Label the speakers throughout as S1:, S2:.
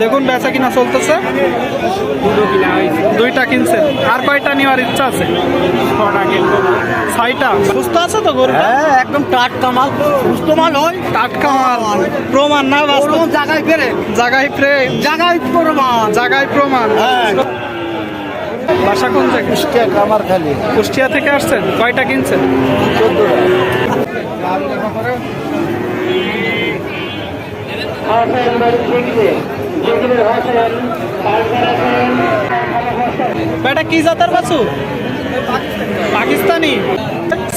S1: দেখুন বেচা কিনা চলতেছে। দুইটা কিনছেন আর কয়টা নেওয়ার ইচ্ছা আছে? ছয়টা। সুস্থ আছে তো গরু
S2: হ্যাঁ একদম টাটকা মাল। সুস্থ মাল হয়।
S1: টাটকা মাল। প্রমাণ না
S2: জায়গায় বেড়ে
S1: জাগাই প্রেম
S2: জায়গায় প্রমাণ।
S1: জাগাই প্রমাণ।
S2: হ্যাঁ।
S1: বাসা কোন জায়গায়?
S2: কামার খালি।
S1: কুষ্টিয়া থেকে আসছেন? কয়টা কিনছেন? এটা কি জাতের বাসু পাকিস্তানি।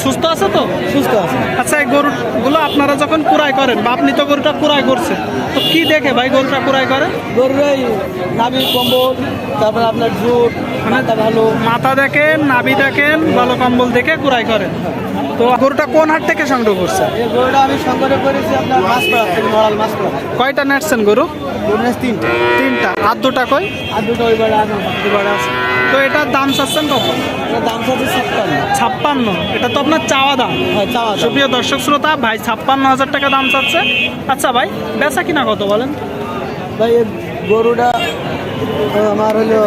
S1: সুস্থ আছে তো?
S2: সুস্থ আছে।
S1: আচ্ছা এই গরুগুলো আপনারা যখন কুড়াই করেন বা আপনি তো গরুটা কুড়াই করছে তো কি দেখে ভাই গরুটা কুড়াই করে?
S2: গরুর এই নাবি কম্বল তারপর আপনার ঝুট মাথা ভালো।
S1: মাথা দেখেন নাবি দেখেন ভালো কম্বল দেখে কুড়াই করেন। তো গরুটা কোন হাট থেকে সংগ্রহ করছে?
S2: এই গরুটা আমি সংগ্রহ করেছি আপনার মাছ পড়া থেকে মরাল মাছ পড়া
S1: কয়টা নেটছেন গরু?
S2: তিনটে।
S1: তিনটা। আর দুটা কই?
S2: আর দুটো ওই বাড়ি আছে
S1: তো এটার দাম চাচ্ছেন কত?
S2: দাম সাথে ছাপ্পান্ন।
S1: ছাপ্পান্ন। এটা তো আপনার চাওয়া দাম।
S2: হ্যাঁ চাওয়া
S1: সুপ্রিয় দর্শক শ্রোতা ভাই ছাপ্পান্ন হাজার টাকা দাম চাচ্ছে। আচ্ছা ভাই বেচা কিনা কত বলেন?
S2: ভাই গরুটা আমার হলো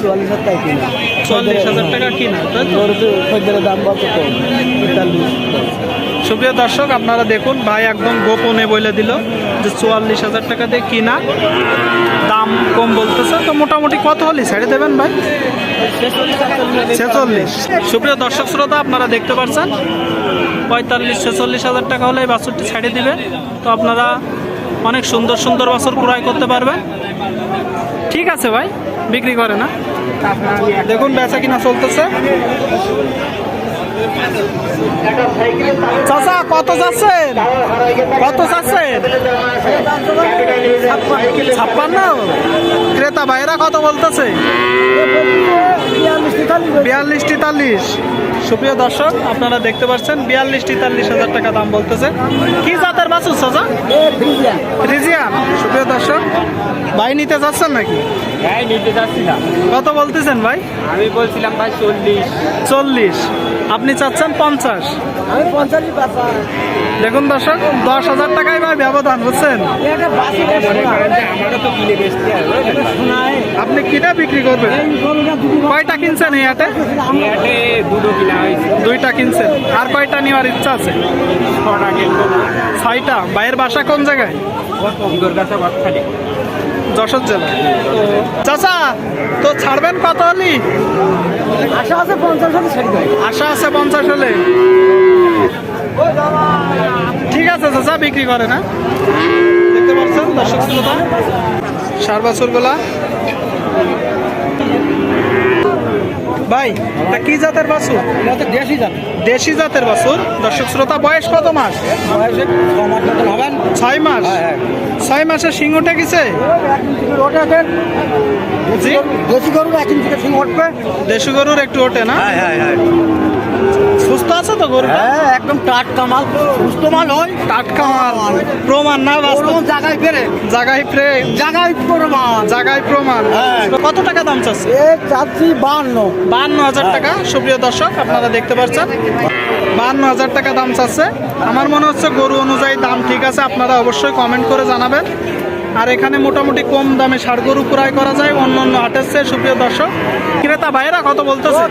S2: চুয়াল্লিশ হাজার টাকা কিনা।
S1: চুয়াল্লিশ হাজার টাকা কিনা তাই তো?
S2: দাম কত কম?
S1: সুপ্রিয় দর্শক, আপনারা দেখুন, ভাই একদম গোপনে বলে দিল যে চুয়াল্লিশ হাজার টাকা দিয়ে কিনা। দাম কম বলতেছে, তো মোটামুটি কত হলে? ছেড়ে দেবেন ভাই। ছেচল্লিশ। সুপ্রিয় দর্শক, শ্রোতা, আপনারা দেখতে পাচ্ছেন পঁয়তাল্লিশ, ছেচল্লিশ হাজার টাকা হলে এই বাছুরটি ছেড়ে দিবে। তো আপনারা অনেক সুন্দর সুন্দর বাছুর ক্রয় করতে পারবেন। ঠিক আছে ভাই, বিক্রি করে না। দেখুন, বেচা কিনা চলতেছে। চাচা কত যাচ্ছেন? কত যাচ্ছেন? ছাপ্পান্ন? ক্রেতা ভাইরা কত বলতেছে? বিয়াল্লিশ তেতাল্লিশ সুপ্রিয় দর্শক আপনারা দেখতে পাচ্ছেন বিয়াল্লিশ তেতাল্লিশ হাজার টাকা দাম বলতেছে। কি জাতের বাছুর চাচা রিজিয়ান সুপ্রিয় দর্শক ভাই নিতে যাচ্ছেন নাকি?
S2: হ্যাঁ নিতে যাচ্ছিলাম
S1: কত বলতেছেন ভাই?
S2: আমি বলছিলাম ভাই চল্লিশ।
S1: চল্লিশ। আপনি চাচ্ছেন পঞ্চাশ।
S2: আমি পঞ্চাশ
S1: দেখুন দর্শক দশ হাজার টাকায় ভাই ব্যবধান বুঝছেন? আপনি কিনে বিক্রি করবেন? কয়টা কিনছেন
S2: ইয়াতে
S1: দুইটা কিনছেন। আর কয়টা নেওয়ার ইচ্ছা আছে? ছয়টা। ভাইয়ের বাসা কোন জায়গায়? যশোর জেলা। চাচা তো ছাড়বেন কত হলি?
S2: আশা আছে পঞ্চাশ দেয়
S1: আশা আছে পঞ্চাশ হলে? ঠিক আছে চাচা বিক্রি করে না দেখতে পাচ্ছেন দর্শক শ্রোতা? সার বাছুরগুলা ভাই এটা কি জাতের বাছুর
S2: এটা তো দেশি যান
S1: দেশি জাতের বাছুর দর্শক শ্রোতা বয়স কত মাস
S2: বয়সে
S1: ছয় মাস
S2: হ্যাঁ,
S1: ছয় মাসে সিং উঠে গেছে
S2: ওটাবেন
S1: জি
S2: দেশি গরু এক ইঞ্চি সিং উঠবে
S1: দেশি গরুর একটু ওঠে না
S2: হ্যাঁ হ্যাঁ হ্যাঁ
S1: সুস্থ আছে তো গরু
S2: হ্যাঁ একদম টাটকা মাল। সুস্থ মাল হয়
S1: টাটকা মাল। প্রমাণ না বাস্তব?
S2: জায়গায় বেড়ে
S1: জাগাই প্রেম
S2: জায়গায় প্রমাণ।
S1: জাগাই প্রমাণ।
S2: হ্যাঁ।
S1: কত টাকা দাম চাচ্ছে
S2: এ চাচ্ছি বান্ন।
S1: বান্ন হাজার টাকা সুপ্রিয় দর্শক আপনারা দেখতে পাচ্ছেন। বান্ন হাজার টাকা দাম চাচ্ছে। আমার মনে হচ্ছে গরু অনুযায়ী দাম ঠিক আছে আপনারা অবশ্যই কমেন্ট করে জানাবেন। আর এখানে মোটামুটি কম দামে ষাড় গরু ক্রয় করা যায় অন্য অন্য হাটের চেয়ে। সুপ্রিয় দর্শক ক্রেতা ভাইরা কত বলতেছে?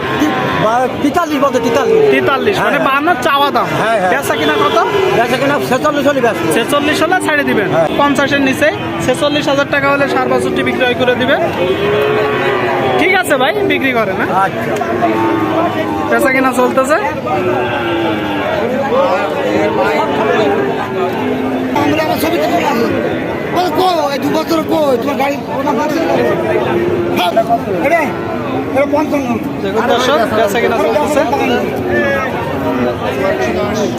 S2: তিতাল্লিশ বলতে তিতাল্লিশ।
S1: তেতাল্লিশ মানে
S2: হ্যাঁ।
S1: বান্ন চাওয়া দাম।
S2: হ্যাঁ, হ্যাঁ।
S1: বেচা কিনা কত?
S2: বেচা কিনা ছেচল্লিশ হলে
S1: ছেচল্লিশ হলে ছাড়ে দিবেন। পঞ্চাশের নিচে। ছেচল্লিশ হাজার টাকা হলে সার বাছুরটি বিক্রয় করে দিবে ঠিক আছে ভাই বিক্রি করে না
S2: আচ্ছা।
S1: বেচা কিনা চলতেছে
S2: আমরা আমার ছবি তুলে রাখি বল কো এই দু বছর কো তোমার গাড়ি ওটা মারছে এটা এটা পঞ্চান্ন।
S1: দেখুন দর্শক বেচা কিনা চলতেছে।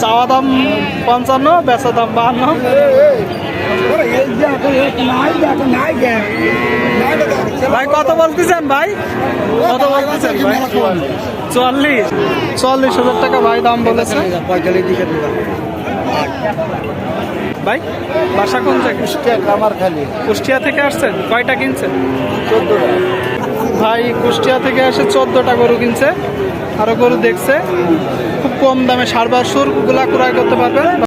S1: চাওয়া দাম পঞ্চান্ন বেচা দাম বাহান্ন। ভাই কত বলতেছেন ভাই? কত বলতেছেন ভাই? চুয়াল্লিশ। চুয়াল্লিশ হাজার টাকা ভাই দাম বলেছে।
S2: পঁয়তাল্লিশ দিকে
S1: ভাই বাসা কোন জায়গায়?
S2: আমার খালি
S1: কুষ্টিয়া থেকে আসছেন? কয়টা কিনছেন?
S2: চোদ্দটা।
S1: ভাই কুষ্টিয়া থেকে এসে চোদ্দটা গরু কিনছে। আরও গরু দেখছে। খুব কম দামে সারবার সুরগুলা ক্রয় করতে পারবেন।